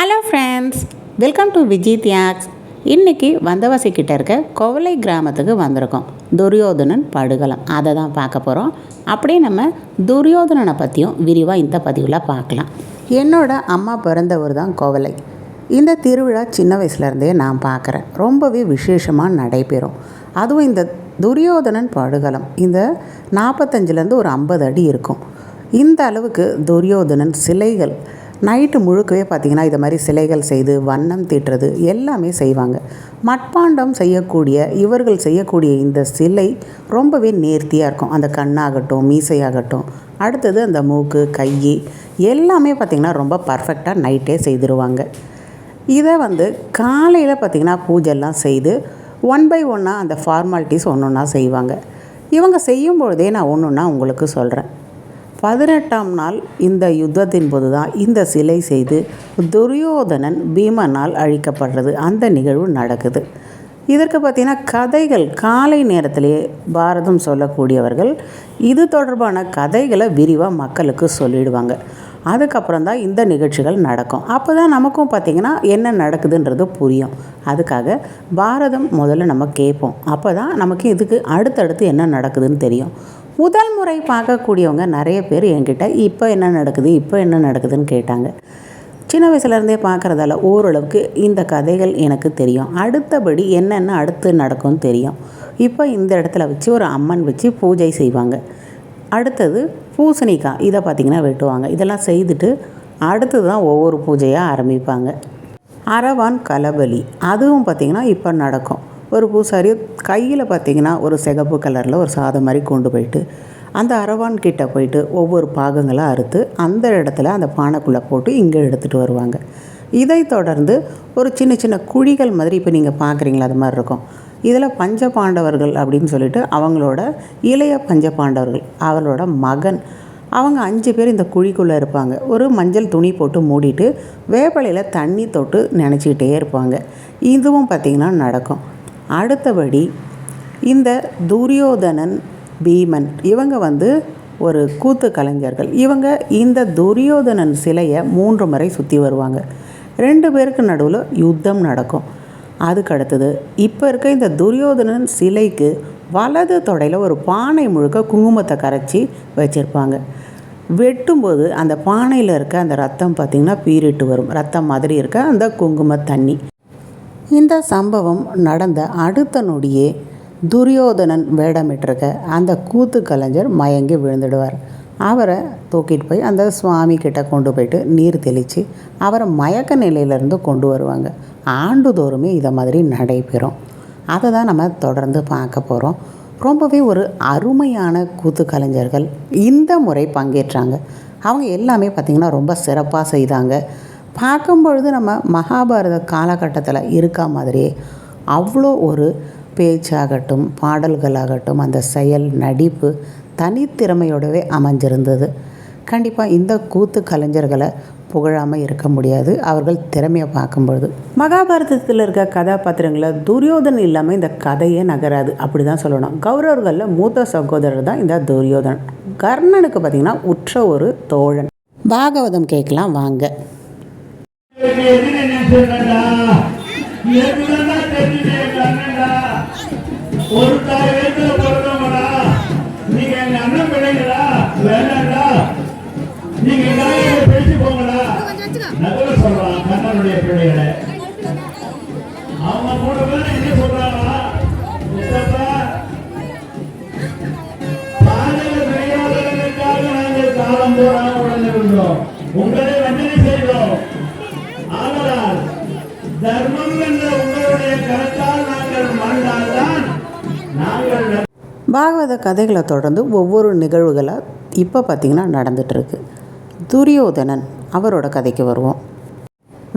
Hello friends welcome to Viji Thiyags இன்றைக்கி வந்தவாசிக்கிட்ட இருக்க கோவலை கிராமத்துக்கு வந்திருக்கோம். துரியோதனன் படுகலம் அதை தான் பார்க்க போகிறோம் அப்படியே நம்ம துரியோதனனை பற்றியும் விரிவாக இந்த பதிவில் பார்க்கலாம். என்னோட அம்மா பிறந்தவர் தான் கோவலை. இந்த திருவிழா சின்ன வயசுலேருந்தே நான் பார்க்குறேன். ரொம்பவே விசேஷமாக நடைபெறும். அதுவும் இந்த துரியோதனன் படுகலம் இந்த நாற்பத்தஞ்சிலேருந்து ஒரு ஐம்பது அடி இருக்கும். இந்த அளவுக்கு துரியோதனன் சிலைகள் நைட்டு முழுக்கவே பார்த்திங்கன்னா இது மாதிரி சிலைகள் செய்து வண்ணம் தீட்டுறது எல்லாமே செய்வாங்க. மட்பாண்டம் செய்யக்கூடிய இவர்கள் செய்யக்கூடிய இந்த சிலை ரொம்பவே நேர்த்தியாக இருக்கும். அந்த கண்ணாகட்டும் மீசையாகட்டும். அடுத்தது அந்த மூக்கு கை எல்லாமே பார்த்திங்கன்னா ரொம்ப பர்ஃபெக்டாக நைட்டே செய்திருவாங்க. இதை வந்து காலையில் பார்த்திங்கன்னா பூஜைலாம் செய்து ஒன் பை ஒன்னாக அந்த ஃபார்மாலிட்டிஸ் ஒன்று ஒன்றா செய்வாங்க. இவங்க செய்யும் பொழுதே நான் ஒன்று ஒன்றா உங்களுக்கு சொல்கிறேன் பதினெட்டாம் நாள் இந்த யுத்தத்தின் போது தான் இந்த சிலை செய்து துரியோதனன் பீமனால் அழிக்கப்படுறது. அந்த நிகழ்வு நடக்குது. இதற்கு பார்த்திங்கன்னா கதைகள் காலை நேரத்திலேயே பாரதம் சொல்லக்கூடியவர்கள் இது தொடர்பான கதைகளை விரிவாக மக்களுக்கு சொல்லிடுவாங்க. அதுக்கப்புறம் தான் இந்த நிகழ்ச்சிகள் நடக்கும். அப்போ தான் நமக்கும் பார்த்திங்கன்னா என்ன நடக்குதுன்றது புரியும். அதுக்காக பாரதம் முதல்ல நம்ம கேட்போம். அப்போ தான் நமக்கு இதுக்கு அடுத்தடுத்து என்ன நடக்குதுன்னு தெரியும். முதல் முறை பார்க்கக்கூடியவங்க நிறைய பேர் என்கிட்ட இப்போ என்ன நடக்குது? இப்போ என்ன நடக்குதுன்னு கேட்டாங்க. சின்ன வயசுலேருந்தே பார்க்குறதால ஓரளவுக்கு இந்த கதைகள் எனக்கு தெரியும். அடுத்தபடி என்னென்ன அடுத்து நடக்கும்னு தெரியும். இப்போ இந்த இடத்துல வச்சு ஒரு அம்மன் வச்சு பூஜை செய்வாங்க. அடுத்தது பூசணிக்காய் இதை பார்த்திங்கன்னா வெட்டுவாங்க. இதெல்லாம் செய்துட்டு அடுத்தது தான் ஒவ்வொரு பூஜையாக ஆரம்பிப்பாங்க. அரவான் கலபலி அதுவும் பார்த்திங்கன்னா இப்போ நடக்கும். ஒரு பூசாரி கையில் பார்த்திங்கன்னா ஒரு சிகப்பு கலரில் ஒரு சாதம் மாதிரி கொண்டு போயிட்டு அந்த அரவான் கிட்ட போயிட்டு ஒவ்வொரு பாகங்களாக அறுத்து அந்த இடத்துல அந்த பானைக்குள்ளே போட்டு இங்கே எடுத்துகிட்டு வருவாங்க. இதை தொடர்ந்து ஒரு சின்ன சின்ன குழிகள் மாதிரி இப்போ நீங்கள் பார்க்குறீங்களா அது மாதிரி இருக்கும். இதில் பஞ்ச பாண்டவர்கள் அப்படின்னு சொல்லிட்டு அவங்களோட இளைய பஞ்ச பாண்டவர்கள் அவளோட மகன் அவங்க அஞ்சு பேர் இந்த குழிக்குள்ளே இருப்பாங்க. ஒரு மஞ்சள் துணி போட்டு மூடிட்டு வேப்பலையில் தண்ணி தொட்டு நினச்சிக்கிட்டே இருப்பாங்க. இதுவும் பார்த்திங்கன்னா நடக்கும். அடுத்தபடி இந்த துரியோதனன் பீமன் இவங்க வந்து ஒரு கூத்து கலைஞர்கள். இவங்க இந்த துரியோதனன் சிலையை மூன்று முறை சுற்றி வருவாங்க. ரெண்டு பேருக்கு நடுவில் யுத்தம் நடக்கும். அதுக்கு அடுத்தது இப்போ இருக்க இந்த துரியோதனன் சிலைக்கு வலது தொடையில் ஒரு பானை முழுக்க குங்குமத்தை கரைச்சி வச்சுருப்பாங்க. வெட்டும்போது அந்த பானையில் இருக்க அந்த ரத்தம் பார்த்திங்கன்னா பீரிட்டு வரும். ரத்தம் மாதிரி இருக்க அந்த குங்கும தண்ணி. இந்த சம்பவம் நடந்த அடுத்த நொடியே துரியோதனன் வேடமிட்டிருக்க அந்த கூத்து கலைஞர் மயங்கி விழுந்துடுவார். அவரை தூக்கிட்டு போய் அந்த சுவாமி கிட்ட கொண்டு போயிட்டு நீர் தெளித்து அவரை மயக்க நிலையிலேருந்து கொண்டு வருவாங்க. ஆண்டுதோறுமே இதை மாதிரி நடைபெறும். அதை தான் நம்ம தொடர்ந்து பார்க்க போகிறோம் ரொம்பவே ஒரு அருமையான கூத்து கலைஞர்கள் இந்த முறை பங்கேற்றாங்க. அவங்க எல்லாமே பார்த்திங்கன்னா ரொம்ப சிறப்பாக செய்தாங்க. பார்க்கும் பொழுது நம்ம மகாபாரத காலகட்டத்தில் இருக்கா மாதிரியே அவ்வளோ ஒரு பேச்சாகட்டும் பாடல்களாகட்டும் அந்த செயல் நடிப்பு தனித்திறமையோடவே அமைஞ்சிருந்தது. கண்டிப்பாக இந்த கூத்து கலைஞர்களை புகழாமல் இருக்க முடியாது. அவர்கள் திறமையை பார்க்கும்பொழுது. மகாபாரதத்தில் இருக்க கதாபாத்திரங்களை துரியோதன் இல்லாமல் இந்த கதையே நகராது. அப்படி தான் சொல்லணும். கௌரவர்களில் மூத்த சகோதரர் தான் இந்த துரியோதன். கர்ணனுக்கு பார்த்திங்கன்னா உற்ற ஒரு தோழன். பாகவதம் கேட்கலாம் வாங்க. ஒரு தாய் பாகவத கதைகளை தொடர்ந்து ஒவ்வொரு நிகழ்வுகளாக இப்போ பார்த்திங்கன்னா நடந்துகிட்ருக்கு துரியோதனன் அவரோட கதைக்கு வருவோம்.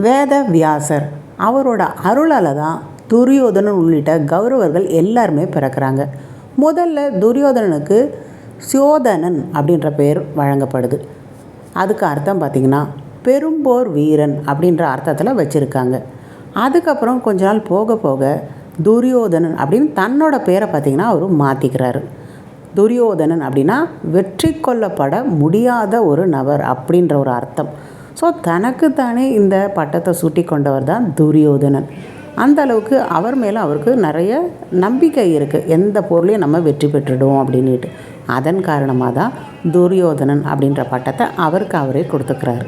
வேத வியாசர் அவரோட அருளால் தான் துரியோதனன் உள்ளிட்ட கௌரவர்கள் எல்லாருமே பிறக்கிறாங்க. முதல்ல துரியோதனனுக்கு சியோதனன் அப்படின்ற பெயர் வழங்கப்படுது. அதுக்கு அர்த்தம் பார்த்திங்கன்னா பெரும்போர் வீரன் அப்படின்ற அர்த்தத்தில் வச்சுருக்காங்க. அதுக்கப்புறம் கொஞ்ச நாள் போக போக துரியோதனன் அப்படின்னு தன்னோட பேரை பார்த்திங்கன்னா அவர் மாற்றிக்கிறாரு துரியோதனன் அப்படின்னா வெற்றி கொள்ளப்பட முடியாத ஒரு நபர் அப்படின்ற ஒரு அர்த்தம். ஸோ தனக்குத்தானே இந்த பட்டத்தை சூட்டி கொண்டவர் தான் துரியோதனன். அந்த அளவுக்கு அவர் மேலே அவருக்கு நிறைய நம்பிக்கை இருக்குது எந்த பொருளையும் நம்ம வெற்றி பெற்றுடுவோம் அப்படின்ட்டு அதன் காரணமாக தான் துரியோதனன் அப்படின்ற பட்டத்தை அவருக்கு அவரே கொடுத்துக்கிறாரு.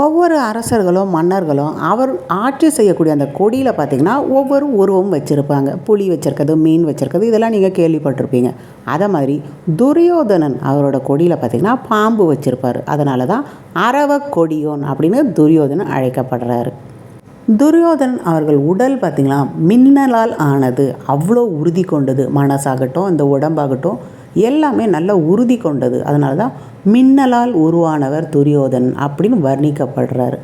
ஒவ்வொரு அரசர்களும் மன்னர்களும் அவர் ஆட்சி செய்யக்கூடிய அந்த கொடியில் பார்த்திங்கன்னா ஒவ்வொரு உருவம் வச்சுருப்பாங்க. புலி வச்சுருக்கிறது மீன் வச்சுருக்கிறது இதெல்லாம் நீங்கள் கேள்விப்பட்டிருப்பீங்க. அதை மாதிரி துரியோதனன் அவரோட கொடியில் பார்த்திங்கன்னா பாம்பு வச்சுருப்பார். அதனால தான் அரவ கொடியோன் அப்படின்னு துரியோதனன் அழைக்கப்படுறாரு. துரியோதனன் அவர்கள் உடல் பார்த்திங்களா மின்னலால் ஆனது. அவ்வளோ உறுதி கொண்டது. மனசாகட்டும் இந்த உடம்பாகட்டும் எல்லாமே நல்ல உறுதி கொண்டது. அதனால தான் மின்னலால் உருவானவர் துரியோதனன் அப்படின்னு வர்ணிக்கப்படுறாரு.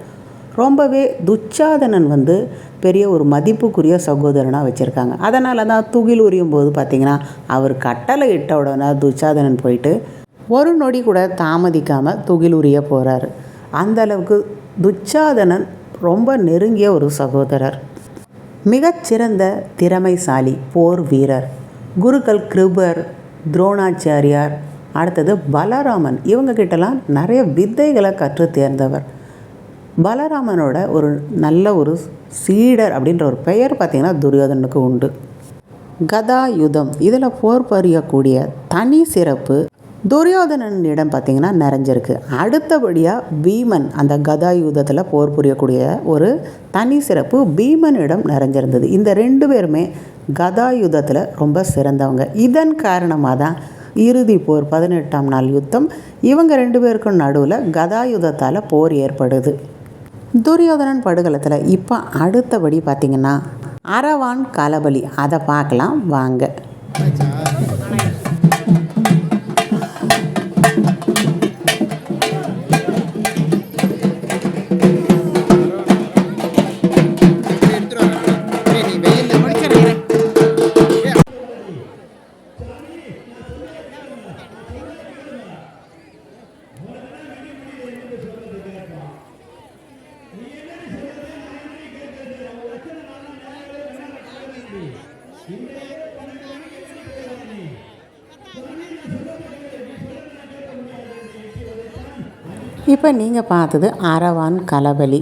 ரொம்பவே துச்சாதனன் வந்து பெரிய ஒரு மதிப்புக்குரிய சகோதரனாக வச்சுருக்காங்க. அதனால தான் துகில் உரியும் போது பார்த்திங்கன்னா அவர் கட்டளை இட்ட உடனே துச்சாதனன் போயிட்டு ஒரு நொடி கூட தாமதிக்காமல் துகில் உரிய போகிறாரு அந்த அளவுக்கு துச்சாதனன் ரொம்ப நெருங்கிய ஒரு சகோதரர். மிகச்சிறந்த திறமைசாலி போர் வீரர். குருக்கள் கிருபர் துரோணாச்சாரியார் அடுத்தது பலராமன். இவங்க கிட்டலாம் நிறைய வித்தைகளை கற்று தேர்ந்தவர். பலராமனோட ஒரு நல்ல ஒரு சீடர் அப்படின்ற ஒரு பெயர் பார்த்திங்கன்னா துரியோதனுக்கு உண்டு. கதாயுதம். இதில் போர் புரியக்கூடிய தனி சிறப்பு துரியோதனனிடம் பார்த்திங்கன்னா நிறைஞ்சிருக்கு. அடுத்தபடியாக பீமன் அந்த கதாயுதத்தில் போர் புரியக்கூடிய ஒரு தனி சிறப்பு பீமனிடம் நிறைஞ்சிருந்தது. இந்த ரெண்டு பேருமே கதாயுதத்தில் ரொம்ப சிறந்தவங்க. இதன் காரணமாக தான் இறுதி போர் பதினெட்டாம் நாள் யுத்தம் இவங்க ரெண்டு பேருக்கும் நடுவில் கதாயுதத்தால் போர் ஏற்படுது. துரியோதனன் படுகலத்தில் இப்போ அடுத்தபடி பார்த்திங்கன்னா அரவான் கலபலி அதை பார்க்கலாம் வாங்க. இப்போ நீங்கள் பார்த்தது அரவான் கலபலி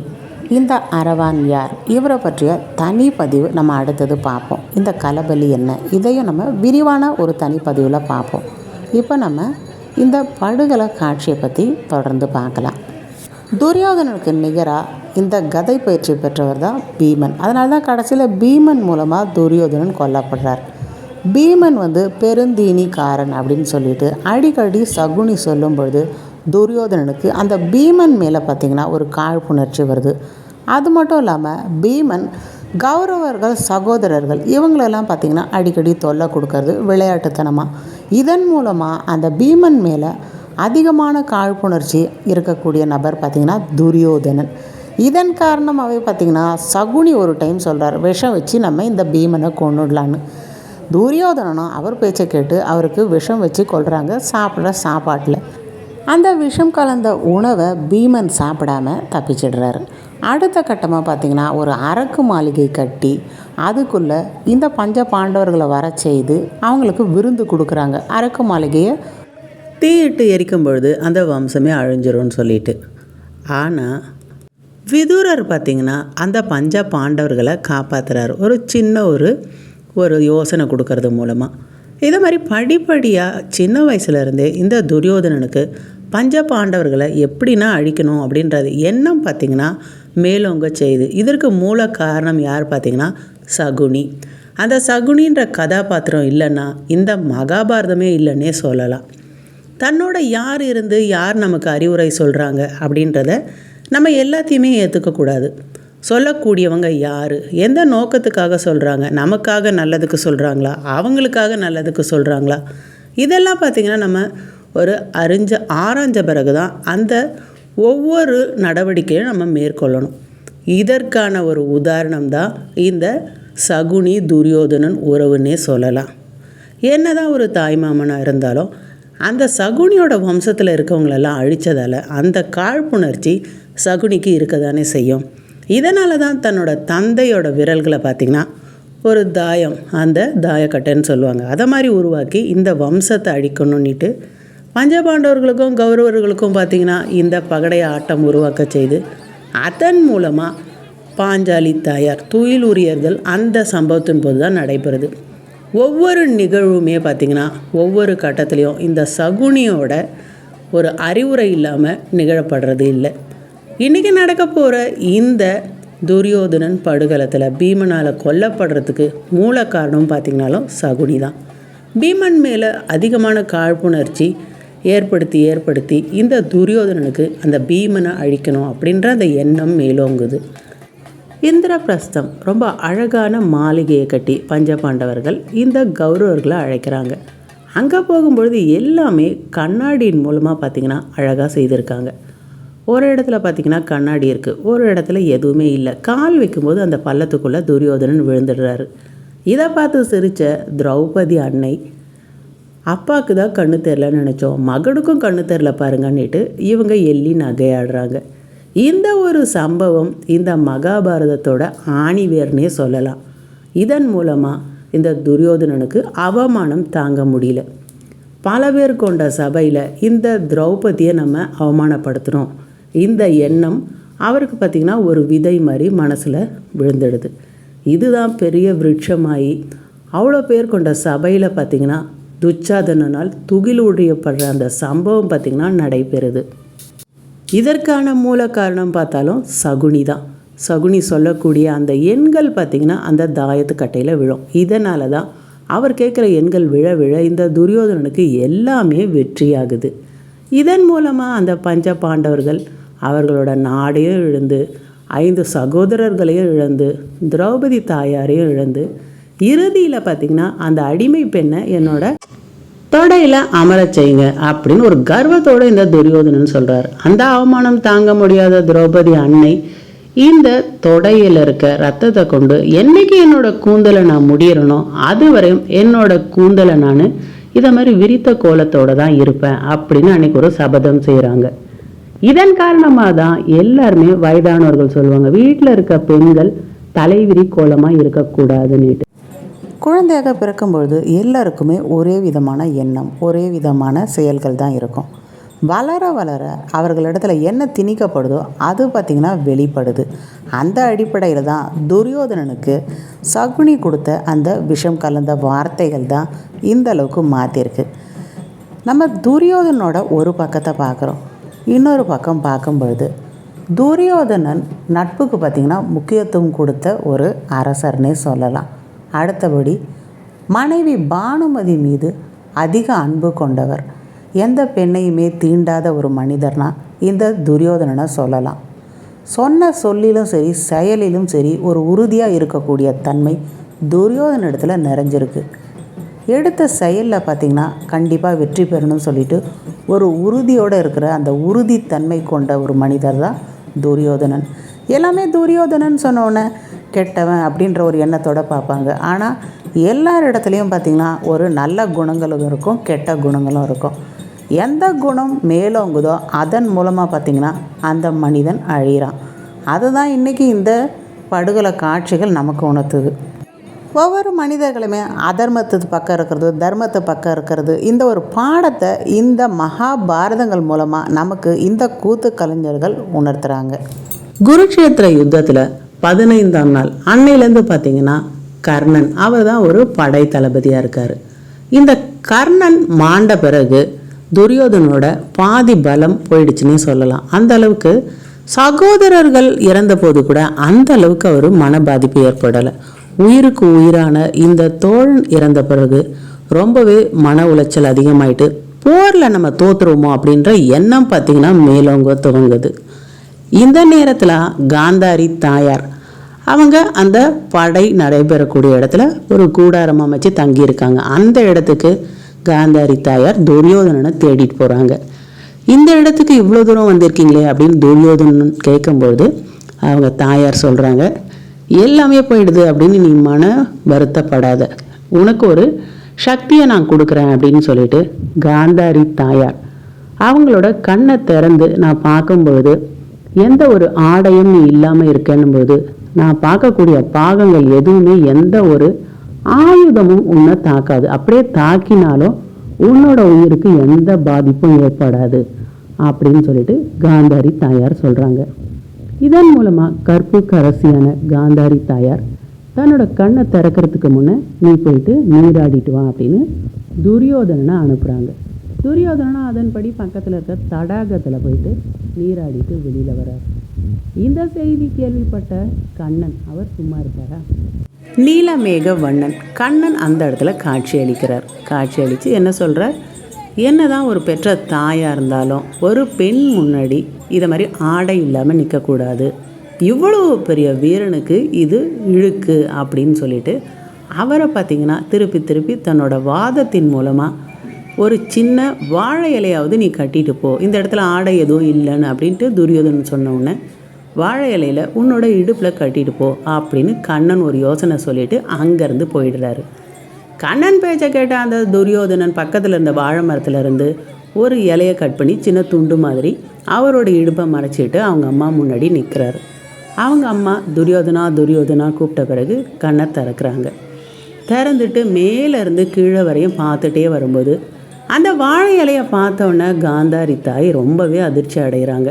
இந்த அரவான் யார்? இவரை பற்றிய தனி பதிவு நம்ம அடுத்தது பார்ப்போம். இந்த கலபலி என்ன? இதையும் நம்ம விரிவான ஒரு தனிப்பதிவில் பார்ப்போம். இப்போ நம்ம இந்த படுகலை காட்சியை பற்றி தொடர்ந்து பார்க்கலாம். துரியோதனனுக்கு நிகராக இந்த கதை பயிற்சி பெற்றவர் தான் பீமன். அதனால தான் கடைசியில் பீமன் மூலமாக துரியோதனன் கொல்லப்படுறார். பீமன் வந்து பெருந்தீனிக்காரன் அப்படின்னு சொல்லிட்டு அடிக்கடி சகுனி சொல்லும் பொழுது துரியோதனனுக்கு அந்த பீமன் மேலே பார்த்திங்கன்னா ஒரு காழ்ப்புணர்ச்சி வருது. அது மட்டும் இல்லாமல் பீமன் கௌரவர்கள் சகோதரர்கள் இவங்களெல்லாம் பார்த்திங்கன்னா அடிக்கடி தொல்லை கொடுக்கறது விளையாட்டுத்தனமாக இதன் மூலமாக அந்த பீமன் மேலே அதிகமான காழ்ப்புணர்ச்சி இருக்கக்கூடிய நபர் பார்த்திங்கன்னா துரியோதனன். இதன் காரணமாகவே பார்த்திங்கன்னா சகுனி ஒரு டைம் சொல்கிறார் விஷம் வச்சு நம்ம இந்த பீமனை கொண்டுடலான்னு துரியோதனனும் அவர் பேச்சை கேட்டு அவருக்கு விஷம் வச்சு கொள்கிறாங்க சாப்பிட்ற சாப்பாட்டில். அந்த விஷம் கலந்த உணவை பீமன் சாப்பிடாம தப்பிச்சிடுறாரு. அடுத்த கட்டமாக பார்த்திங்கன்னா ஒரு அரக்கு மாளிகை கட்டி அதுக்குள்ளே இந்த பஞ்ச பாண்டவர்களை வர செய்து அவங்களுக்கு விருந்து கொடுக்குறாங்க. அரக்கு மாளிகையை தீயிட்டு எரிக்கும் பொழுது அந்த வம்சமே அழிஞ்சிரும்னு சொல்லிட்டு. ஆனால் விதுரர் பார்த்திங்கன்னா அந்த பஞ்ச பாண்டவர்களை காப்பாற்றுறாரு ஒரு சின்ன ஒரு ஒரு யோசனை கொடுக்கறது மூலமாக இதே மாதிரி படிப்படியாக சின்ன வயசுலேருந்தே இந்த துரியோதனனுக்கு பஞ்ச பாண்டவர்களை எப்படின்னா அழிக்கணும் அப்படின்றது எண்ணம் பார்த்திங்கன்னா மேலோங்க செய்யுது இதற்கு மூல காரணம் யார் பார்த்திங்கன்னா சகுனி. அந்த சகுனின்ற கதாபாத்திரம் இல்லைன்னா இந்த மகாபாரதமே இல்லைன்னே சொல்லலாம். தன்னோட யார் இருந்து யார் நமக்கு அறிவுரை சொல்கிறாங்க அப்படின்றத நம்ம எல்லாத்தையுமே ஏற்றுக்கக்கூடாது சொல்லக்கூடியவங்க யார்? எந்த நோக்கத்துக்காக சொல்கிறாங்க நமக்காக நல்லதுக்கு சொல்கிறாங்களா அவங்களுக்காக நல்லதுக்கு சொல்கிறாங்களா இதெல்லாம் பார்த்திங்கன்னா நம்ம ஒரு அறிஞ்ச ஆராய்ஞ்ச பிறகு தான் அந்த ஒவ்வொரு நடவடிக்கையும் நம்ம மேற்கொள்ளணும். இதற்கான ஒரு உதாரணம் தான் இந்த சகுனி துரியோதனன் உறவுன்னே சொல்லலாம். என்னதான் ஒரு தாய்மாமனாக இருந்தாலும் அந்த சகுனியோட வம்சத்தில் இருக்கவங்களெல்லாம் அழித்ததால் அந்த காழ்ப்புணர்ச்சி சகுனிக்கு இருக்க தானே செய்யும். இதனால தான் தன்னோட தந்தையோட விரல்களை பார்த்திங்கன்னா ஒரு தாயம் அந்த தாயக்கட்டைன்னு சொல்லுவாங்க. அதை மாதிரி உருவாக்கி இந்த வம்சத்தை அழிக்கணும்னுட்டு பஞ்சபாண்டவர்களுக்கும் கௌரவர்களுக்கும் பார்த்திங்கன்னா இந்த பகடை ஆட்டம் உருவாக்க செய்து அதன் மூலமாக பாஞ்சாலி தாயார் துயில் உரியர்கள் அந்த சம்பவத்தின் போது தான் நடைபெறுது. ஒவ்வொரு நிகழ்வுமே பார்த்திங்கன்னா ஒவ்வொரு கட்டத்துலேயும் இந்த சகுனியோட ஒரு அறிவுரை இல்லாமல் நிகழப்படுறது இல்லை. இன்றைக்கி நடக்க போகிற இந்த துரியோதனன் படுகலத்தில் பீமனால் கொல்லப்படுறதுக்கு மூல காரணம் பார்த்திங்கனாலும் சகுனி தான் பீமன் மேலே அதிகமான காழ்ப்புணர்ச்சி ஏற்படுத்தி ஏற்படுத்தி இந்த துரியோதனனுக்கு அந்த பீமனை அழிக்கணும் அப்படின்ற அந்த எண்ணம் மேலோங்குது. இந்திரபிரஸ்தம் ரொம்ப அழகான மாளிகையை கட்டி பஞ்சபாண்டவர்கள் இந்த கௌரவர்களை அழைக்கிறாங்க. அங்கே போகும்பொழுது எல்லாமே கண்ணாடியின் மூலமாக பார்த்திங்கன்னா அழகாக செய்திருக்காங்க. ஒரு இடத்துல பார்த்திங்கன்னா கண்ணாடி இருக்குது ஒரு இடத்துல எதுவுமே இல்லை. கால் வைக்கும்போது அந்த பள்ளத்துக்குள்ளே துரியோதனன் விழுந்துடுறாரு. இதை பார்த்து சிரித்த திரௌபதி அன்னை அப்பாவுக்கு தான் கண்ணு தெரிலன்னு நினச்சோம். மகனுக்கும் கண்ணு தெரில பாருங்கன்னுட்டு இவங்க எள்ளி நகையாடுறாங்க. இந்த ஒரு சம்பவம் இந்த மகாபாரதத்தோட ஆணிவேர்னே சொல்லலாம். இதன் மூலமாக இந்த துரியோதனனுக்கு அவமானம் தாங்க முடியல. பல பேர் கொண்ட சபையில் இந்த திரௌபதியை நம்ம அவமானப்படுத்துகிறோம் இந்த எண்ணம் அவருக்கு பார்த்திங்கன்னா ஒரு விதை மாதிரி மனசில் விழுந்துடுது. இதுதான் பெரிய விருட்சமாகி அவ்வளோ பேர் கொண்ட சபையில் பார்த்திங்கன்னா துச்சாதனனால் துகில் அந்த சம்பவம் பார்த்திங்கன்னா நடைபெறுது. இதற்கான மூல காரணம் பார்த்தாலும் சகுனி தான். சகுனி சொல்லக்கூடிய அந்த எண்கள் பார்த்திங்கன்னா அந்த தாயத்து கட்டையில் விழும். இதனால தான் அவர் கேட்குற எண்கள் விழ விழ இந்த துரியோதனனுக்கு எல்லாமே வெற்றியாகுது. இதன் மூலமாக அந்த பஞ்ச பாண்டவர்கள் அவர்களோட நாடையும் இழந்து ஐந்து சகோதரர்களையும் இழந்து திரௌபதி தாயாரையும் இழந்து இறுதியில் பார்த்திங்கன்னா அந்த அடிமை பெண்ணை என்னோட தொடையில் அமரச் செய்யுங்க அப்படின்னு ஒரு கர்வத்தோட இந்த துரியோதனன் சொல்கிறார் அந்த அவமானம் தாங்க முடியாத திரௌபதி அன்னை இந்த தொடையில் இருக்க ரத்தத்தை கொண்டு என்னைக்கு என்னோட கூந்தலை நான் முடியறனோ அது வரையும் என்னோட கூந்தலை நான் இதை மாதிரி விரித்த கோலத்தோடு தான் இருப்பேன் அப்படின்னு அன்னைக்கு ஒரு சபதம் செய்கிறாங்க இதன் காரணமாக தான் எல்லாருமே வயதானவர்கள் சொல்லுவாங்க வீட்டில் இருக்க பெண்கள் தலைவிரி கோலமாக இருக்கக்கூடாதுன்னுட்டு. குழந்தையாக பிறக்கும்பொழுது எல்லாருக்குமே ஒரே விதமான எண்ணம் ஒரே விதமான செயல்கள் தான் இருக்கும். வளர வளர அவர்களிடத்துல என்ன திணிக்கப்படுதோ அது பார்த்திங்கன்னா வெளிப்படுது. அந்த அடிப்படையில் தான் துரியோதனனுக்கு சகுனி கொடுத்த அந்த விஷம் கலந்த வார்த்தைகள் தான் இந்த அளவுக்கு மாற்றிருக்கு நம்ம துரியோதனோட ஒரு பக்கத்தை பார்க்குறோம் இன்னொரு பக்கம் பார்க்கும்பொழுது துரியோதனன் நட்புக்கு பார்த்திங்கன்னா முக்கியத்துவம் கொடுத்த ஒரு அரசர்னே சொல்லலாம். அடுத்தபடி மனைவி பானுமதி மீது அதிக அன்பு கொண்டவர். எந்த பெண்ணையுமே தீண்டாத ஒரு மனிதர்னா இந்த துரியோதனனை சொல்லலாம். சொன்ன சொல்லிலும் சரி செயலிலும் சரி ஒரு உறுதியாக இருக்கக்கூடிய தன்மை துரியோதனிடத்தில் நிறைஞ்சிருக்கு. எடுத்த செயலில் பார்த்திங்கன்னா கண்டிப்பாக வெற்றி பெறணும்னு சொல்லிட்டு ஒரு உறுதியோடு இருக்கிற அந்த உறுதித்தன்மை கொண்ட ஒரு மனிதர் தான் துரியோதனன். எல்லாமே துரியோதனன் சொன்னோன்னே கெட்டவன் அப்படின்ற ஒரு எண்ணத்தோடு பார்ப்பாங்க. ஆனால் எல்லார் இடத்துலையும் பார்த்திங்கன்னா ஒரு நல்ல குணங்களும் இருக்கும் கெட்ட குணங்களும் இருக்கும். எந்த குணம் மேலோங்குதோ அதன் மூலமாக பார்த்திங்கன்னா அந்த மனிதன் அழிகிறான் அதுதான் இன்றைக்கி இந்த படுகொலை காட்சிகள் நமக்கு உணர்த்துது. ஒவ்வொரு மனிதர்களுமே அதர்மத்து பக்கம் இருக்கிறது தர்மத்து பக்கம் இருக்கிறது. இந்த ஒரு பாடத்தை இந்த மகாபாரதங்கள் மூலமாக நமக்கு இந்த கூத்து கலைஞர்கள் உணர்த்துகிறாங்க குருக்ஷேத்திர யுத்தத்தில் பதினைந்தாம் நாள். அன்னையிலேருந்து பார்த்தீங்கன்னா கர்ணன். அவர் தான் ஒரு படை தளபதியாக இருக்கார். இந்த கர்ணன் மாண்ட பிறகு துரியோதனோட பாதி பலம் போயிடுச்சுன்னே சொல்லலாம். அந்த அளவுக்கு சகோதரர்கள் இறந்தபோது கூட அந்த அளவுக்கு அவர் மன பாதிப்பு ஏற்படலை. உயிருக்கு உயிரான இந்த தோழன் இறந்த பிறகு ரொம்பவே மன உளைச்சல் அதிகமாயிட்டு போரில் நம்ம தோத்துருவோமோ? அப்படின்ற எண்ணம் பார்த்திங்கன்னா மேலோங்க துவங்குது. இந்த நேரத்தில் காந்தாரி தாயார் அவங்க அந்த படை நடைபெறக்கூடிய இடத்துல ஒரு கூடாரம் அமைச்சு தங்கியிருக்காங்க. அந்த இடத்துக்கு காந்தாரி தாயார் துரியோதனனை தேடிட்டு போகிறாங்க இந்த இடத்துக்கு இவ்வளோ தூரம் வந்திருக்கீங்களே அப்படின்னு துரியோதனன் கேட்கும்போது அவங்க தாயார் சொல்கிறாங்க எல்லாமே போயிடுது அப்படின்னு நீ மன வருத்தப்படாத. உனக்கு ஒரு சக்தியை நான் கொடுக்குறேன் அப்படின்னு சொல்லிட்டு காந்தாரி தாயார் அவங்களோட கண்ணை திறந்து நான் பார்க்கும்பொழுது எந்த ஒரு ஆடையும் நீ இல்லாமல் இருக்கேன்னும்போது நான் பார்க்கக்கூடிய பாகங்கள் எதுவுமே எந்த ஒரு ஆயுதமும் உன்னை தாக்காது. அப்படியே தாக்கினாலும் உன்னோட உயிருக்கு எந்த பாதிப்பும் ஏற்படாது அப்படின்னு சொல்லிட்டு காந்தாரி தாயார் சொல்கிறாங்க இதன் மூலமாக கற்புக்கரசியான காந்தாரி தாயார் தன்னோட கண்ணை திறக்கிறதுக்கு முன்னே நீ போயிட்டு நீராடிட்டு வா அப்படின்னு துரியோதனனை அனுப்புகிறாங்க துரியோதனனும் அதன்படி பக்கத்தில் இருக்க தடாகத்தில் போயிட்டு நீராடிட்டு வெளியில் வரார் இந்த செய்தி கேள்விப்பட்ட கண்ணன் அவர் சும்மா இருப்பாரா நீலமேக வண்ணன். கண்ணன் அந்த இடத்துல காட்சி அளிக்கிறார். காட்சி அளித்து என்ன சொல்கிறார் என்னதான் ஒரு பெற்ற தாயாக இருந்தாலும் ஒரு பெண் முன்னாடி இதை மாதிரி ஆடை இல்லாமல் நிற்கக்கூடாது இவ்வளோ பெரிய வீரனுக்கு இது இழுக்கு அப்படின்னு சொல்லிட்டு அவரை பார்த்திங்கன்னா திருப்பி திருப்பி தன்னோட வாதத்தின் மூலமாக ஒரு சின்ன வாழை இலையாவது நீ கட்டிட்டு போ. இந்த இடத்துல ஆடை எதுவும் இல்லைன்னு அப்படின்ட்டு துரியோதனன் சொன்ன உடனே வாழை இலையில உன்னோட இடுப்பில் கட்டிட்டு போ அப்படின்னு கண்ணன் ஒரு யோசனை சொல்லிட்டு அங்கேருந்து போயிடுறாரு. கண்ணன் பேச்சை கேட்ட அந்த துரியோதனன் பக்கத்தில் இருந்த வாழை மரத்துல இருந்து ஒரு இலையை கட் பண்ணி சின்ன துண்டு மாதிரி அவரோட இடுப்பை மறைச்சிட்டு அவங்க அம்மா முன்னாடி நிற்கிறாரு அவங்க அம்மா துரியோதனா துரியோதனா கூப்பிட்ட பிறகு கண்ணை திறக்கிறாங்க. திறந்துட்டு மேலேருந்து கீழே வரையும் பார்த்துட்டே வரும்போது அந்த வாழை இலையை பார்த்தோன்னே காந்தாரி தாய் ரொம்பவே அதிர்ச்சி அடைகிறாங்க.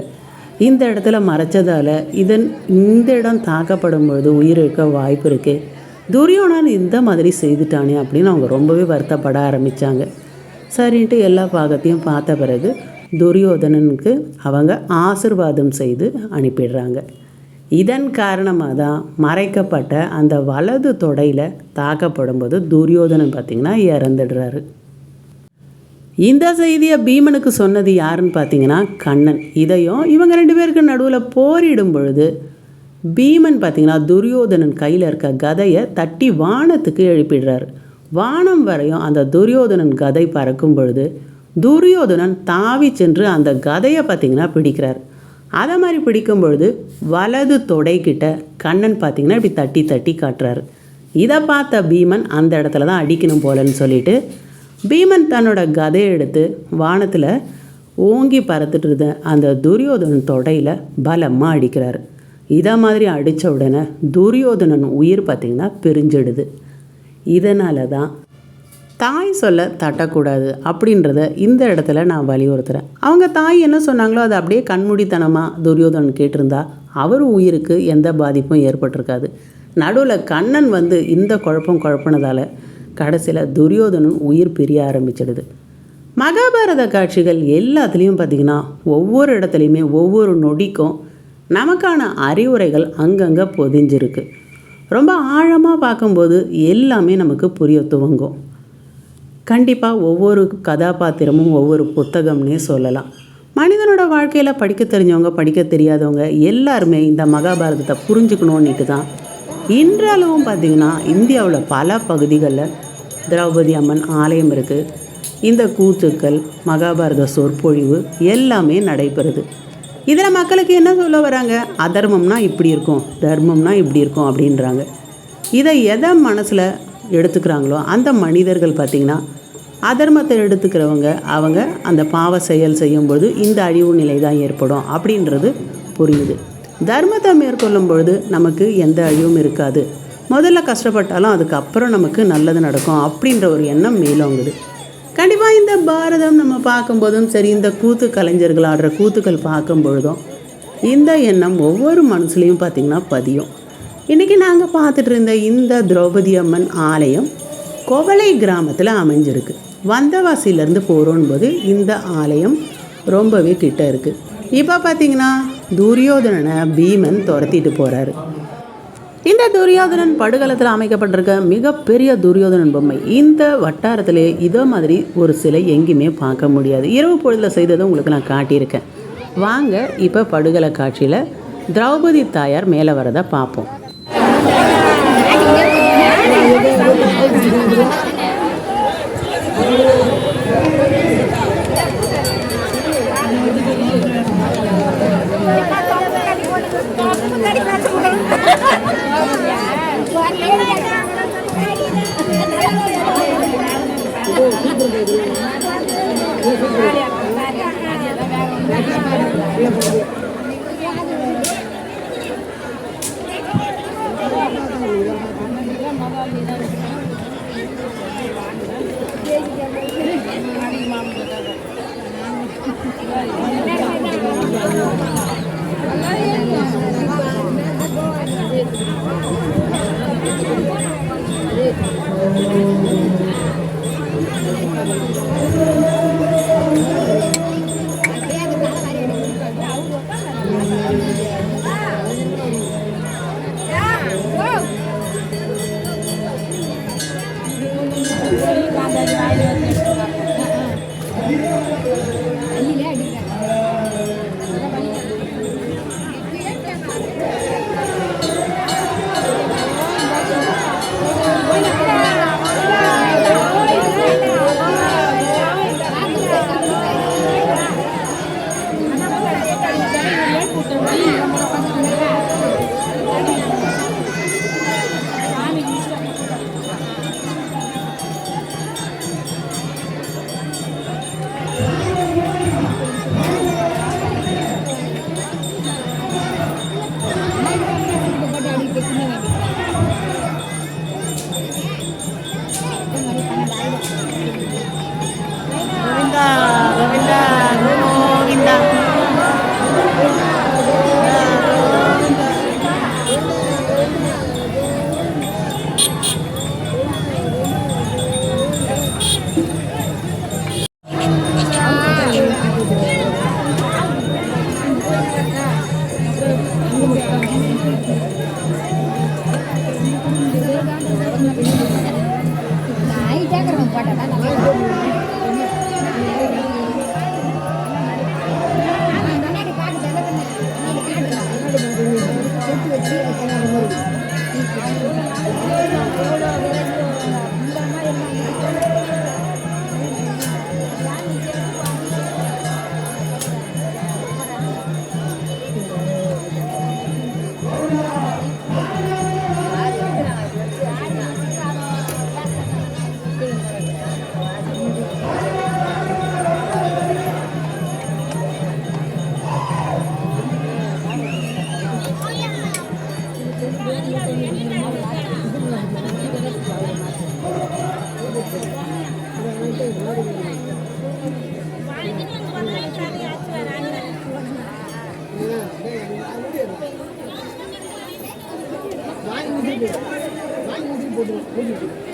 இந்த இடத்துல மறைச்சதால் இதன் இந்த இடம் தாக்கப்படும் பொழுது உயிர் இருக்க வாய்ப்பு இருக்குது துரியோனான் இந்த மாதிரி செய்துட்டானே அப்படின்னு அவங்க ரொம்பவே வருத்தப்பட ஆரம்பித்தாங்க சரின்ட்டு எல்லா பாகத்தையும் பார்த்த பிறகு துரியோதனனுக்கு அவங்க ஆசிர்வாதம் செய்து அனுப்பிடுறாங்க. இதன் காரணமாக தான் மறைக்கப்பட்ட அந்த வலது தொடையில் தாக்கப்படும்போது துரியோதனன் பார்த்திங்கன்னா இறந்துடுறாரு. இந்த செய்தியை பீமனுக்கு சொன்னது யாருன்னு பார்த்தீங்கன்னா கண்ணன். இதையும் இவங்க ரெண்டு பேருக்கு நடுவில் போரிடும் பொழுது பீமன் பார்த்தீங்கன்னா துரியோதனன் கையில் இருக்க கதையை தட்டி வானத்துக்கு எழுப்பிடுறாரு. வானம் வரையும் அந்த துரியோதனன் கதை பறக்கும் பொழுது துரியோதனன் தாவி சென்று அந்த கதையை பார்த்திங்கன்னா பிடிக்கிறார். அதை மாதிரி பிடிக்கும் பொழுது வலது தொடைக்கிட்ட கண்ணன் பார்த்திங்கன்னா இப்படி தட்டி தட்டி காட்டுறாரு. இதை பார்த்த பீமன் அந்த இடத்துல தான் அடிக்கணும் போலன்னு சொல்லிட்டு பீமன் தன்னோட கதையை எடுத்து வானத்தில் ஓங்கி பறத்துட்டு இருந்த அந்த துரியோதனன் தொடையில் பலமாக அடிக்கிறாரு. இதை மாதிரி அடித்த உடனே துரியோதனன் உயிர் பார்த்திங்கன்னா பிரிஞ்சிடுது. இதனால தான் தாய் சொல்ல தட்டக்கூடாது அப்படின்றத இந்த இடத்துல நான் வலியுறுத்துகிறேன் அவங்க தாய் என்ன சொன்னாங்களோ அதை அப்படியே கண்மூடித்தனமாக துரியோதனன் கேட்டிருந்தா அவர் உயிருக்கு எந்த பாதிப்பும் ஏற்பட்டிருக்காது. நடுவில் கண்ணன் வந்து இந்த குழப்பம் குழப்பினதால கடைசியில் துரியோதனன் உயிர் பிரிய ஆரம்பிச்சிடுது மகாபாரத காட்சிகள் எல்லாத்துலேயும் பார்த்திங்கன்னா ஒவ்வொரு இடத்துலையுமே ஒவ்வொரு நொடிக்கும் நமக்கான அறிவுரைகள் அங்கங்கே பொதிஞ்சிருக்கு. ரொம்ப ஆழமாக பார்க்கும்போது எல்லாமே நமக்கு புரிய துவங்கும். கண்டிப்பாக ஒவ்வொரு கதாபாத்திரமும் ஒவ்வொரு புத்தகம்னே சொல்லலாம். மனிதனோட வாழ்க்கையில் படிக்க தெரிஞ்சவங்க படிக்க தெரியாதவங்க எல்லாருமே இந்த மகாபாரதத்தை புரிஞ்சுக்கணுன்னுட்டு தான் இன்றளவும் பார்த்திங்கன்னா இந்தியாவில் பல பகுதிகளில் திரௌபதி அம்மன் ஆலயம் இருக்குது இந்த கூத்துக்கள் மகாபாரத சொற்பொழிவு எல்லாமே நடைபெறுது. இதில் மக்களுக்கு என்ன சொல்ல வராங்க? அதர்மம்னா இப்படி இருக்கும் தர்மம்னா இப்படி இருக்கும் அப்படின்றாங்க. இதை எதை மனசில் எடுத்துக்கிறாங்களோ அந்த மனிதர்கள் பார்த்திங்கன்னா அதர்மத்தை எடுத்துக்கிறவங்க அவங்க அந்த பாவ செயல் செய்யும்போது இந்த அழிவு நிலை தான் ஏற்படும் அப்படின்றது புரியுது. தர்மத்தை மேற்கொள்ளும் பொழுது நமக்கு எந்த அழிவும் இருக்காது. முதல்ல கஷ்டப்பட்டாலும் அதுக்கப்புறம் நமக்கு நல்லது நடக்கும் அப்படின்ற ஒரு எண்ணம் மேலோங்குது. கண்டிப்பாக இந்த பாரதம் நம்ம பார்க்கும்போதும் சரி இந்த கூத்து கலைஞர்கள் ஆடுற கூத்துக்கள் பார்க்கும் பொழுதும் இந்த எண்ணம் ஒவ்வொரு மனசுலையும் பார்த்திங்கன்னா பதியும். இன்றைக்கி நாங்கள் பார்த்துட்டு இருந்த இந்த திரௌபதி அம்மன் ஆலயம் கொவலை கிராமத்தில் அமைஞ்சிருக்கு. வந்தவாசியிலேருந்து போகிறோம் போது இந்த ஆலயம் ரொம்பவே கிட்ட இருக்குது இப்போ பார்த்திங்கன்னா துரியோதனனை பீமன் துரத்திட்டு போகிறாரு இந்த துரியோதனன் படுகளத்தில் அமைக்கப்பட்டிருக்க மிகப்பெரிய துரியோதனன் பொம்மை. இந்த வட்டாரத்திலே இதே மாதிரி ஒரு சிலை எங்கேயுமே பார்க்க முடியாது. இரவு பொழுதில் செய்ததை உங்களுக்கு நான் காட்டியிருக்கேன். வாங்க இப்போ படுகலை காட்சியில் திரௌபதி தாயார் மேலே வரதை பார்ப்போம். Thank you. Bugün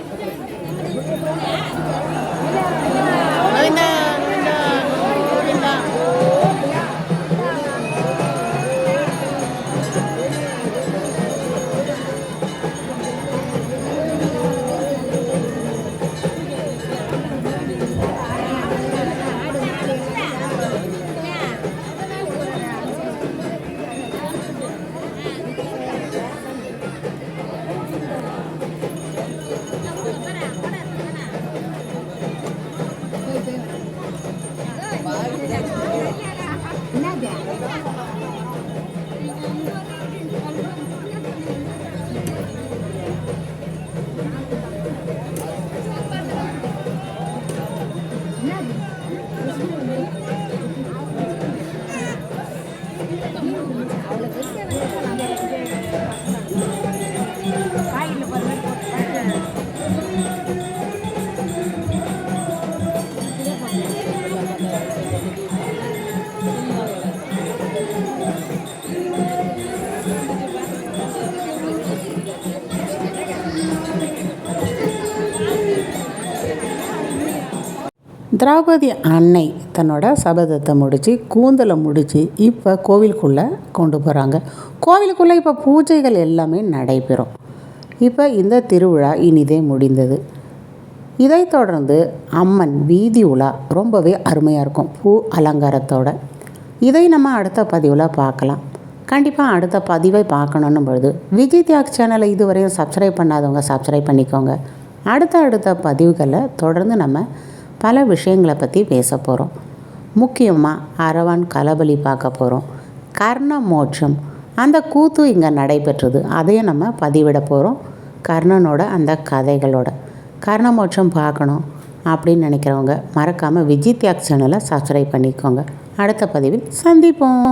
திரௌபதி அன்னை தன்னோட சபதத்தை முடித்து கூந்தலை முடித்து இப்போ கோவிலுக்குள்ளே கொண்டு போகிறாங்க கோவிலுக்குள்ளே இப்போ பூஜைகள் எல்லாமே நடைபெறும். இப்போ இந்த திருவிழா இனிதே முடிந்தது. இதைத் தொடர்ந்து அம்மன் வீதி உலா ரொம்பவே அருமையாக இருக்கும் பூ அலங்காரத்தோட. இதை நம்ம அடுத்த பதிவில் பார்க்கலாம். கண்டிப்பாக அடுத்த பதிவை பார்க்கணுன்னும் பொழுது விஜய் தியாக் சேனலை இதுவரையும் சப்ஸ்கிரைப் பண்ணாதவங்க சப்ஸ்கிரைப் பண்ணிக்கோங்க. அடுத்த அடுத்த பதிவுகளை தொடர்ந்து நம்ம பல விஷயங்களை பற்றி பேச போகிறோம் முக்கியமாக அரவான் கலபலி பார்க்க போகிறோம் கர்ண மோட்சம். அந்த கூத்து இங்கே நடைபெற்றது. அதையும் நம்ம பதிவிட போகிறோம் கர்ணனோட அந்த கதைகளோட. கர்ணமோட்சம் பார்க்கணும் அப்படின்னு நினைக்கிறவங்க மறக்காமல் விஜய் தியாக் சேனலை சப்ஸ்கிரைப் பண்ணிக்கோங்க. அடுத்த பதிவில் சந்திப்போம்.